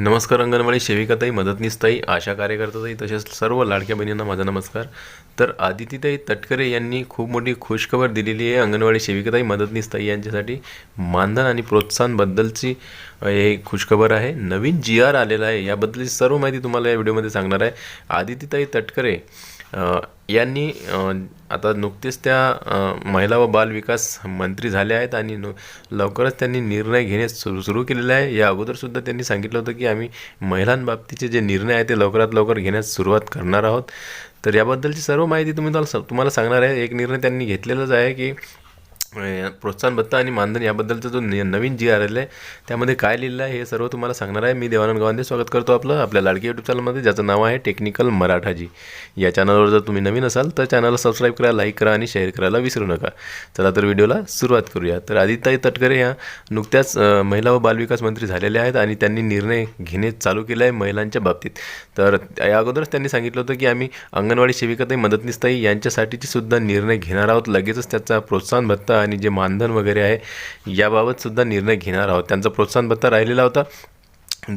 नमस्कार अंगणवाडी सेविकाताई मदतनीसताई आशा कार्यकर्ताताई तसेच सर्व लाडक्या बहिणींना माझा नमस्कार. तर आदितीताई तटकरे यांनी खूप मोठी खुशखबर दिलेली आहे अंगणवाडी सेविकाताई मदतनीसताई यांच्यासाठी. मानधन आणि प्रोत्साहनबद्दलची हे खुशखबर आहे. नवीन जी आर आलेला आहे याबद्दलची सर्व माहिती तुम्हाला या व्हिडिओमध्ये सांगणार आहे. आदितीताई तटकरे यांनी आता नुकतेच त्या महिला व बाल विकास मंत्री झाल्या आहेत आणि नु लवकरच त्यांनी निर्णय घेणे सुरू सुरू केलेले आहे. या अगोदरसुद्धा त्यांनी सांगितलं होतं की आम्ही महिलांबाबतीचे जे निर्णय आहेत ते लवकरात लवकर घेण्यास सुरुवात करणार आहोत. तर याबद्दलची सर्व माहिती तुम्ही तुम्हाला तुम्हाला सांगणार आहे. एक निर्णय त्यांनी घेतलेलाच आहे की प्रोत्साहन भत्ता आणि मानधन याबद्दलचा जो न नवीन जी आर एल आहे त्यामध्ये काय लिहिलं आहे हे सर्व तुम्हाला सांगणार आहे. मी देवानंद गावांदे स्वागत करतो आपलं आपल्या लाडकी यूट्यूब चॅनलमध्ये ज्याचं नाव आहे टेक्निकल मराठाजी. या चॅनलवर जर तुम्ही नवीन असाल तर चॅनलला सबस्क्राईब करा लाईक करा आणि शेअर करायला विसरू नका. चला तर व्हिडिओला सुरुवात करूया. तर आदिताई तटकरे ह्या नुकत्याच महिला व बालविकास मंत्री झालेल्या आहेत आणि त्यांनी निर्णय घेणे चालू केले आहे महिलांच्या बाबतीत. तर या अगोदरच त्यांनी सांगितलं होतं की आम्ही अंगणवाडी सेविकाताई मदतनीसताई यांच्यासाठीची सुद्धा निर्णय घेणार आहोत. लगेचच त्याचा प्रोत्साहन भत्ता आणि जे मानधन वगैरे आहे याबाबतसुद्धा निर्णय घेणार आहोत. त्यांचा प्रोत्साहन भत्ता राहिलेला होता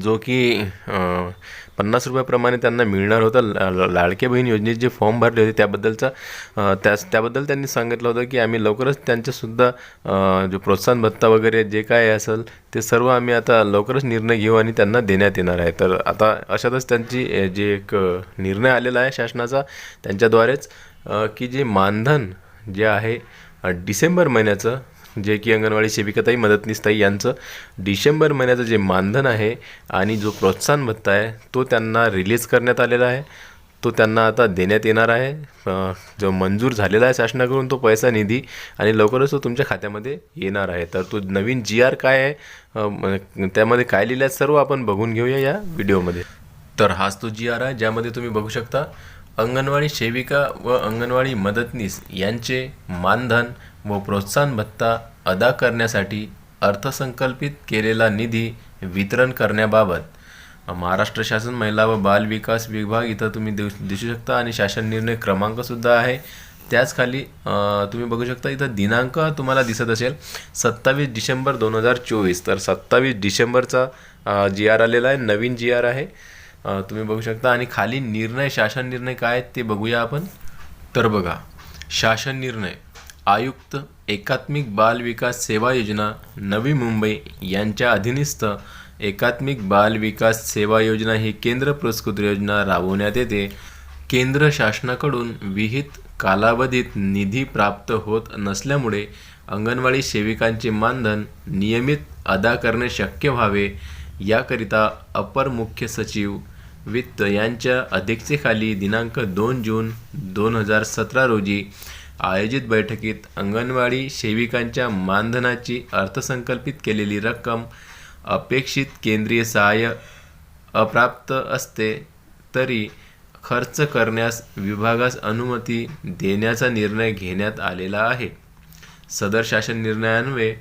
जो की पन्नास रुपयाप्रमाणे त्यांना मिळणार होता. ला बहीण योजनेत जे फॉर्म भरले होते त्याबद्दलचा अं, त्यास त्याबद्दल त्यांनी सांगितलं होतं की आम्ही लवकरच त्यांच्यासुद्धा जो प्रोत्साहन भत्ता वगैरे जे काय असेल ते सर्व आम्ही आता लवकरच निर्णय घेऊ आणि त्यांना देण्यात येणार आहे. तर आता अशातच त्यांची जे एक निर्णय आलेला आहे शासनाचा त्यांच्याद्वारेच की जे मानधन जे आहे डिसेंबर महिन्याचं जे की अंगणवाडी सेविकाताई मदतनीसताई यांचं डिसेंबर महिन्याचं जे मानधन आहे आणि जो प्रोत्साहन भत्ता आहे तो त्यांना रिलीज करण्यात आलेला आहे. तो त्यांना आता देण्यात येणार आहे. जो मंजूर झालेला आहे शासनाकडून तो पैसा निधी आणि लवकरच तो तुमच्या खात्यामध्ये येणार आहे. तर तो नवीन जी आर काय आहे त्यामध्ये काय लिहिलं आहे सर्व आपण बघून घेऊया या व्हिडिओमध्ये. तर हाच तो जी आर आहे ज्यामध्ये तुम्ही बघू शकता अंगणवाडी सेविका व अंगणवाडी मदतनीस यांचे मानधन व प्रोत्साहन भत्ता अदा करण्यासाठी अर्थसंकल्पित केलेला निधी वितरण करण्याबाबत महाराष्ट्र शासन महिला व बाल विकास विभाग इथं तुम्ही देऊ दिसू शकता आणि शासन निर्णय क्रमांकसुद्धा आहे. त्याच खाली तुम्ही बघू शकता इथं दिनांक तुम्हाला दिसत असेल. सत्तावीस डिसेंबर दोन हजार चोवीस. तर सत्तावीस डिसेंबरचा जी आर आलेला आहे नवीन जी आर आहे. तुम्ही बघू शकता. आणि खाली निर्णय शासन निर्णय काय आहेत ते बघूया आपण. तर बघा शासन निर्णय. आयुक्त एकात्मिक बाल विकास सेवा योजना नवी मुंबई यांच्या अधीनस्थ एकात्मिक बाल विकास सेवा योजना ही केंद्र पुरस्कृत योजना राबवण्यात येते. केंद्र शासनाकडून विहित कालावधीत निधी प्राप्त होत नसल्यामुळे अंगणवाडी सेविकांचे मानधन नियमित अदा करणे शक्य व्हावे. याकरिता अपर मुख्य सचिव वित्त यांच्या अध्यक्षतेखाली दिनांक दोन जून दोन हजार सतरा रोजी आयोजित बैठकीत अंगणवाडी सेविकांच्या मानधनाची अर्थसंकल्पित केलेली रक्कम अपेक्षित केंद्रीय सहाय्य अप्राप्त असते तरी खर्च करण्यास विभागास अनुमती देण्याचा निर्णय घेण्यात आलेला आहे. सदर शासन निर्णयान्वये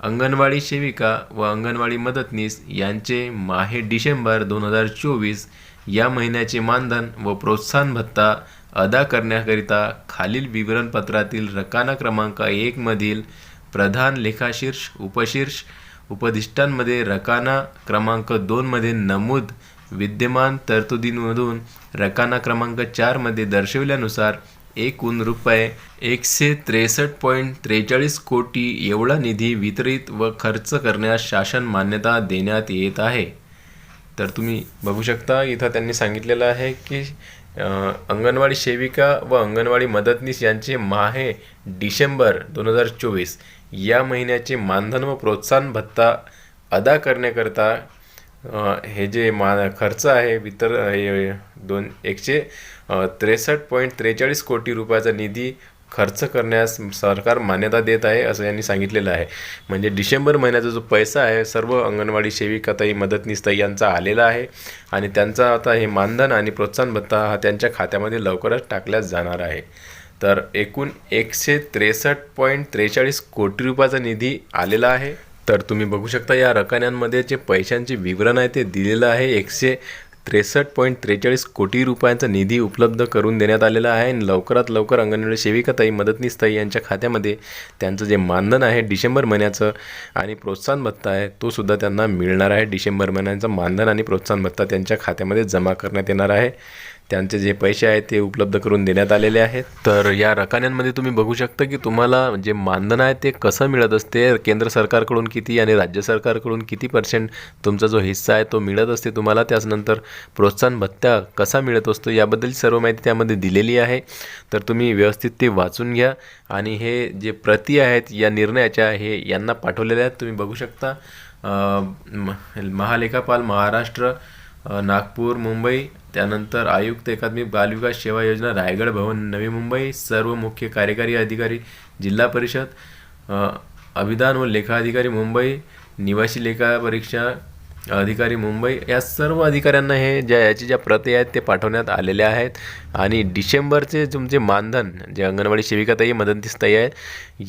अंगणवाडी सेविका व अंगणवाडी मदतनीस यांचे माहे डिसेंबर दोन हजार चोवीस या महिन्याचे मानधन व प्रोत्साहन भत्ता अदा करण्याकरिता खालील विवरणपत्रातील रकाना क्रमांक एकमधील प्रधान लेखाशीर्ष उपशीर्ष उपदिष्टांमध्ये रकाना क्रमांक दोनमध्ये नमूद विद्यमान तरतुदींमधून रकाना क्रमांक चारमध्ये दर्शविल्यानुसार एकूण रुपये एकशे त्रेसष्ट पॉईंट त्रेचाळीस कोटी एवढा निधी वितरित व खर्च करण्यास शासन मान्यता देण्यात येत आहे. तर तुम्ही बघू शकता इथं त्यांनी सांगितलेलं आहे की अंगणवाडी सेविका व अंगणवाडी मदतनीस यांचे माहे डिसेंबर दोन हजार चोवीस या महिन्याचे मानधन व प्रोत्साहन भत्ता अदा करण्याकरता हे जे मा खर्च आहे वितर हे दोन एकशे त्रेसष्ट पॉईंट त्रेचाळीस कोटी रुपयाचा निधी खर्च करण्यास सरकार मान्यता देत आहे असं यांनी सांगितलेलं आहे. म्हणजे डिसेंबर महिन्याचा जो पैसा आहे सर्व अंगणवाडी सेविकाताई मदतनीसताई यांचा आलेला आहे आणि त्यांचा आता हे मानधन आणि प्रोत्साहन भत्ता हा त्यांच्या खात्यामध्ये लवकरच टाकल्याच जाणार आहे. तर एकूण एकशे त्रेसष्ट पॉईंट त्रेचाळीस कोटी रुपयाचा निधी आलेला आहे. तर तुम्ही बघू शकता या रकान्यांमध्ये जे पैशांचे विवरण आहे ते दिलेलं आहे. एकशे त्रेसष्ट पॉईंट त्रेचाळीस कोटी रुपयांचा निधी उपलब्ध करून देण्यात आलेला आहे. आणि लवकरात लवकर अंगणवाडी सेविकाताई मदतनीसताई यांच्या खात्यामध्ये त्यांचं जे मानधन आहे डिसेंबर महिन्याचं आणि प्रोत्साहन भत्ता आहे तो सुद्धा त्यांना मिळणार आहे. डिसेंबर महिन्याचं मानधन आणि प्रोत्साहन भत्ता त्यांच्या खात्यामध्ये जमा करण्यात येणार आहे. त्यांचे जे पैसे आहेत ते उपलब्ध करून देण्यात आलेले आहेत. तर या रकान्यांमध्ये तुम्ही बघू शकता की तुम्हाला जे मानधन आहे ते कसं मिळत असते केंद्र सरकारकडून किती आणि राज्य सरकारकडून किती पर्सेंट तुमचा जो हिस्सा आहे तो मिळत असते तुम्हाला? त्याचनंतर प्रोत्साहन भत्ता कसा मिळत असतो याबद्दल सर्व माहिती त्यामध्ये दिलेली आहे. तर तुम्ही व्यवस्थित ते वाचून घ्या आणि हे जे प्रती आहेत या निर्णयाच्या हे यांना पाठवलेल्या आहेत. तुम्ही बघू शकता महालेखापाल महाराष्ट्र नागपूर मुंबई त्यानंतर आयुक्त एकात्मिक बालविकास सेवा योजना रायगड भवन नवी मुंबई सर्व मुख्य कार्यकारी अधिकारी जिल्हा परिषद अभिधान अभिदान व लेखा अधिकारी मुंबई निवासी लेखा परीक्षा अधिकारी मुंबई या सर्व अधिकाऱ्यांना हे ज्या याची ज्या प्रती आहेत ते पाठवण्यात आलेले आहेत. आणि डिसेंबरचे तुमचे मानधन जे अंगणवाडी सेविकाताई मदतनीसताई आहेत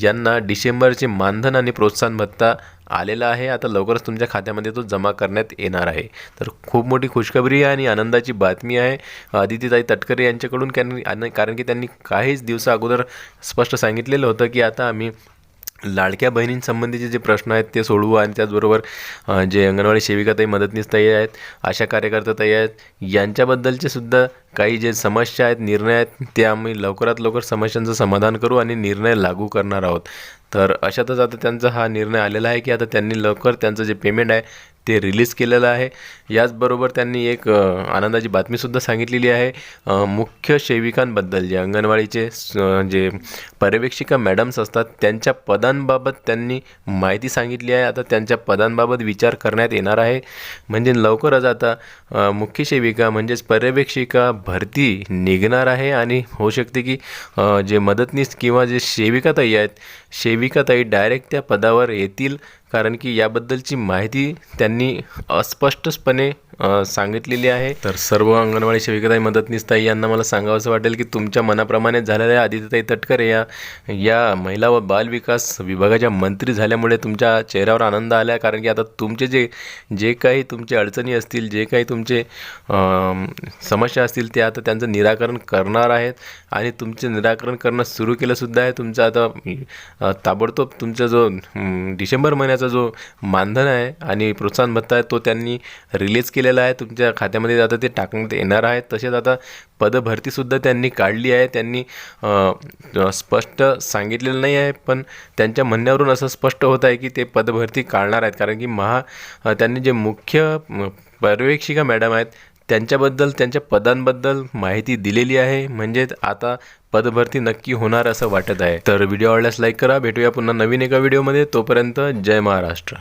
यांना डिसेंबरचे मानधन आणि प्रोत्साहन भत्ता आलेला आहे. आता लवकरच तुमच्या खात्यामध्ये तो जमा करण्यात येणार आहे. तर खूप मोठी खुशखबरी आहे आणि आनंदाची बातमी आहे. आदितीताई तटकरे यांच्याकडून कारण आणि- कारण की त्यांनी काहीच दिवसा अगोदर स्पष्ट सांगितलेलं होतं की आता आम्ही लाडक्या बहिणींसंबंधीचे जे प्रश्न आहेत ते सोडवू आणि त्याचबरोबर जे अंगणवाडी सेविकाताई मदतनीसताई आहेत आशा कार्यकर्ताताई आहेत यांच्याबद्दलचे सुद्धा काही जे समस्या आहेत निर्णय आहेत ते आम्ही लवकरात लवकर समस्यांचं समाधान करू आणि निर्णय लागू करणार आहोत. तर अशातच आता त्यांचा हा निर्णय आलेला आहे की आता त्यांनी लवकर त्यांचं जे पेमेंट आहे ते रिलीज केलेलं आहे. याचबरोबर त्यांनी एक आनंदाची बातमीसुद्धा सांगितलेली आहे. मुख्य सेविकांबद्दल जे अंगणवाडीचे स- जे पर्यवेक्षिका मॅडम्स असतात त्यांच्या पदांबाबत त्यांनी माहिती सांगितली आहे. आता त्यांच्या पदांबाबत विचार करण्यात येणार आहे. म्हणजे लवकरच आता मुख्य सेविका म्हणजेच पर्यवेक्षिका भरती निघणार आहे आणि होऊ शकते की जे मदतनीस किंवा जे सेविकाताई आहेत सेविकाताई डायरेक्ट त्या पदावर येतील. कारण की याबद्दलची माहिती त्यांनी अस्पष्टपणे सांगितलेली आहे. तर सर्व अंगणवाडी सेविकाताई मदतनीसताई यांना मला सांगावंसं वाटेल की तुमच्या मनाप्रमाणे झालेल्या आदित्यताई तटकरे या या महिला व बाल विकास विभागाच्या मंत्री झाल्यामुळे तुमच्या चेहऱ्यावर आनंद आला कारण की आता तुमचे जे जे काही तुमचे अडचणी असतील जे काही तुमचे समस्या असतील ते आता त्यांचं निराकरण करणार आहेत. आणि तुमचे निराकरण करणं सुरू केलंसुद्धा आहे. तुमचं आता ताबडतोब तुमचा जो डिसेंबर महिन्याचा जो मानधन आहे आणि प्रोत्साहन भत्ता आहे तो त्यांनी रिलीज केलेला आहे तुमच्या खात्यामध्ये आता ते टाकण्यात येणार आहे. तसेच आता पदभरतीसुद्धा त्यांनी काढली आहे. त्यांनी स्पष्ट सांगितलेलं नाही आहे पण त्यांच्या म्हणण्यावरून असं स्पष्ट होत आहे की ते पदभरती काढणार आहेत. कारण की महा त्यांनी जे मुख्य पर्यवेक्षिका मॅडम आहेत त्यांच्याबद्दल त्यांच्या पदांबद्दल माहिती दिलेली आहे. म्हणजेच आता पदभरती नक्की होणार असं वाटत आहे. तर व्हिडिओ आवडल्यास लाईक करा. भेटूया पुन्हा नवीन एका व्हिडिओमध्ये. तोपर्यंत जय महाराष्ट्र.